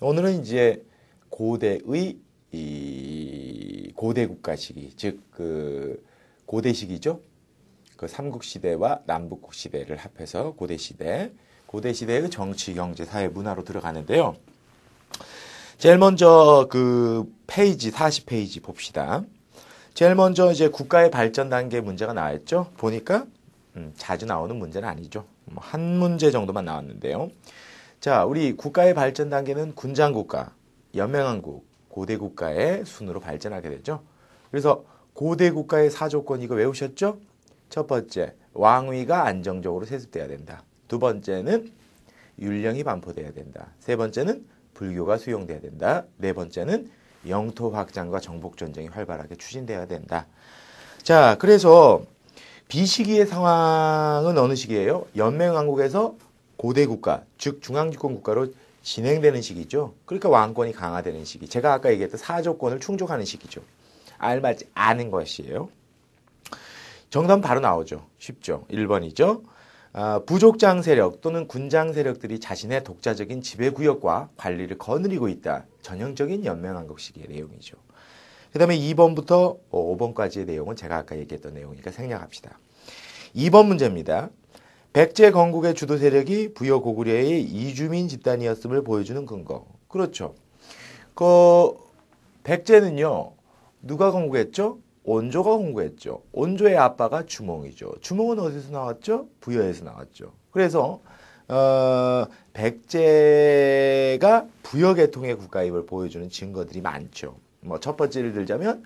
오늘은 이제 고대의 이 고대 국가 시기, 즉 그 고대 시기죠. 그 삼국 시대와 남북국 시대를 합해서 고대 시대, 고대 시대의 그 정치, 경제, 사회, 문화로 들어가는데요. 제일 먼저 그 페이지 40페이지 봅시다. 제일 먼저 이제 국가의 발전 단계 문제가 나왔죠. 보니까 음, 자주 나오는 문제는 아니죠. 뭐 한 문제 정도만 나왔는데요. 자, 우리 국가의 발전 단계는 군장 국가, 연맹왕국, 고대 국가의 순으로 발전하게 되죠. 그래서 고대 국가의 사조건 이거 외우셨죠? 첫 번째, 왕위가 안정적으로 세습돼야 된다. 두 번째는 율령이 반포돼야 된다. 세 번째는 불교가 수용돼야 된다. 네 번째는 영토 확장과 정복 전쟁이 활발하게 추진돼야 된다. 자, 그래서 비시기의 상황은 어느 시기예요? 연맹왕국에서 고대 국가, 즉 중앙집권 국가로 진행되는 시기죠. 그러니까 왕권이 강화되는 시기. 제가 아까 얘기했던 사조건을 충족하는 시기죠. 알맞지 않은 것이에요. 정답은 바로 나오죠. 쉽죠. 1번이죠. 아, 부족장 세력 또는 군장 세력들이 자신의 독자적인 지배구역과 관리를 거느리고 있다. 전형적인 연맹왕국 시기의 내용이죠. 그 다음에 2번부터 5번까지의 내용은 제가 아까 얘기했던 내용이니까 생략합시다. 2번 문제입니다. 백제 건국의 주도 세력이 부여 고구려의 이주민 집단이었음을 보여주는 근거. 그렇죠. 그 백제는요. 누가 건국했죠? 온조가 건국했죠. 온조의 아빠가 주몽이죠. 주몽은 어디서 나왔죠? 부여에서 나왔죠. 그래서 어, 백제가 부여 계통의 국가임을 보여주는 증거들이 많죠. 뭐 첫 번째를 들자면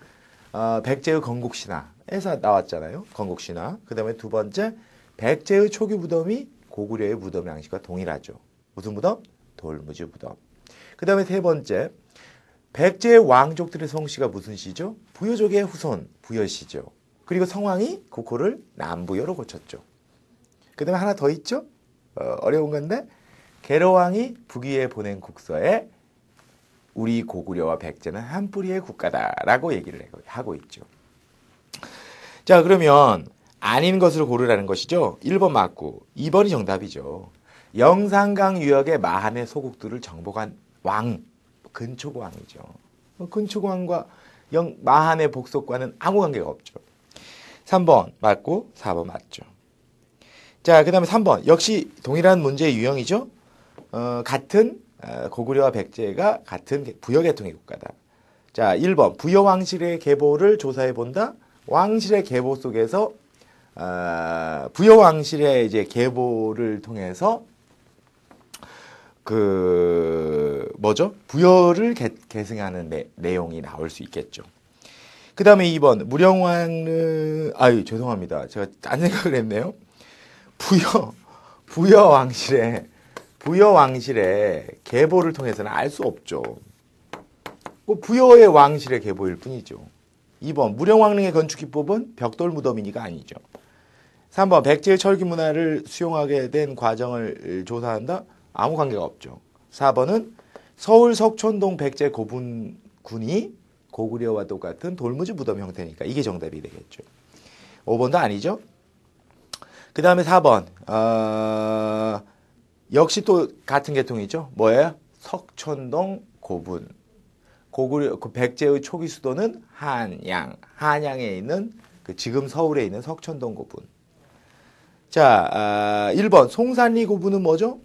어, 백제의 건국신화에서 나왔잖아요. 건국신화. 그 다음에 두 번째 백제의 초기 무덤이 고구려의 무덤 양식과 동일하죠. 무슨 무덤? 돌무지 무덤. 그 다음에 세 번째 백제의 왕족들의 성씨가 무슨 씨죠? 부여족의 후손 부여씨죠. 그리고 성왕이 국호를 남부여로 고쳤죠. 그 다음에 하나 더 있죠? 어, 려운 건데 계로왕이 북위에 보낸 국서에 우리 고구려와 백제는 한 뿌리의 국가다라고 얘기를 하고 있죠. 자 그러면 아닌 것으로 고르라는 것이죠. 1번 맞고 2번이 정답이죠. 영산강 유역의 마한의 소국들을 정복한 왕 근초고왕이죠. 근초고왕과 영, 마한의 복속과는 아무 관계가 없죠. 3번 맞고 4번 맞죠. 자, 그 다음에 3번. 역시 동일한 문제의 유형이죠. 어, 같은 어, 고구려와 백제가 같은 부여계통의 국가다. 자, 1번. 부여왕실의 계보를 조사해 본다. 왕실의 계보 속에서 어, 부여 왕실의 이제 계보를 통해서 그 뭐죠? 부여를 개, 계승하는 내, 내용이 나올 수 있겠죠. 그 다음에 2번 무령왕은 아유 죄송합니다. 제가 딴 생각을 했네요. 부여 부여 왕실의 부여 왕실의 계보를 통해서는 알 수 없죠. 뭐 부여의 왕실의 계보일 뿐이죠. 2번 무령왕릉의 건축 기법은 벽돌 무덤이니까 아니죠. 3번 백제의 철기 문화를 수용하게 된 과정을 조사한다. 아무 관계가 없죠. 4번은 서울 석촌동 백제 고분군이 고구려와 똑같은 돌무지 무덤 형태니까 이게 정답이 되겠죠. 5번도 아니죠. 그 다음에 4번 어, 역시 또 같은 계통이죠. 뭐예요? 석촌동 고분. 고구려 그 백제의 초기 수도는 한양. 한양에 있는 그 지금 서울에 있는 석촌동 고분. 자, 아, 1번. 송산리 고분은 뭐죠?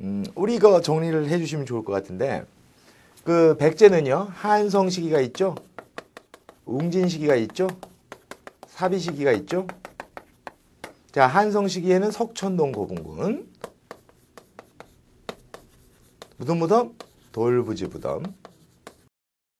음, 우리 이거 정리를 해주시면 좋을 것 같은데. 그 백제는요? 한성 시기가 있죠, 웅진 시기가 있죠, 사비 시기가 있죠. 자 한성 시기에는 석천동 고분군. 무덤 무덤 돌부지 무덤